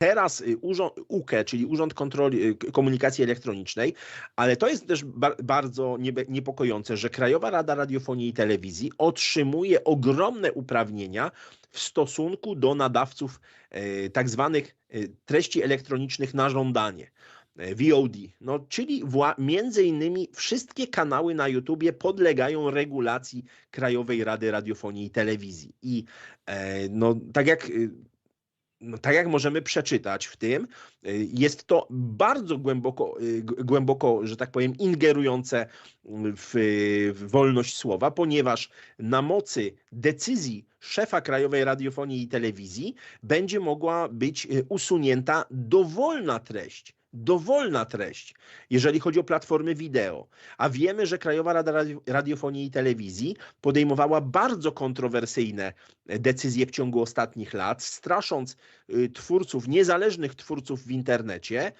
teraz y, urząd, UKE, czyli Urząd Kontroli y, Komunikacji Elektronicznej, ale to jest też ba bardzo niepokojące, że Krajowa Rada Radiofonii i Telewizji otrzymuje ogromne uprawnienia w stosunku do nadawców e, tak zwanych treści elektronicznych na żądanie. VOD, no, czyli między innymi wszystkie kanały na YouTubie podlegają regulacji Krajowej Rady Radiofonii i Telewizji. I e, no, tak jak y, no, tak jak możemy przeczytać w tym, y, jest to bardzo głęboko, y, głęboko, że tak powiem, ingerujące w, w wolność słowa, ponieważ na mocy decyzji szefa Krajowej Radiofonii i Telewizji będzie mogła być y, usunięta dowolna treść. Dowolna treść, jeżeli chodzi o platformy wideo. A wiemy, że Krajowa Rada Radio- Radiofonii i Telewizji podejmowała bardzo kontrowersyjne decyzje w ciągu ostatnich lat, strasząc y, twórców, niezależnych twórców w internecie,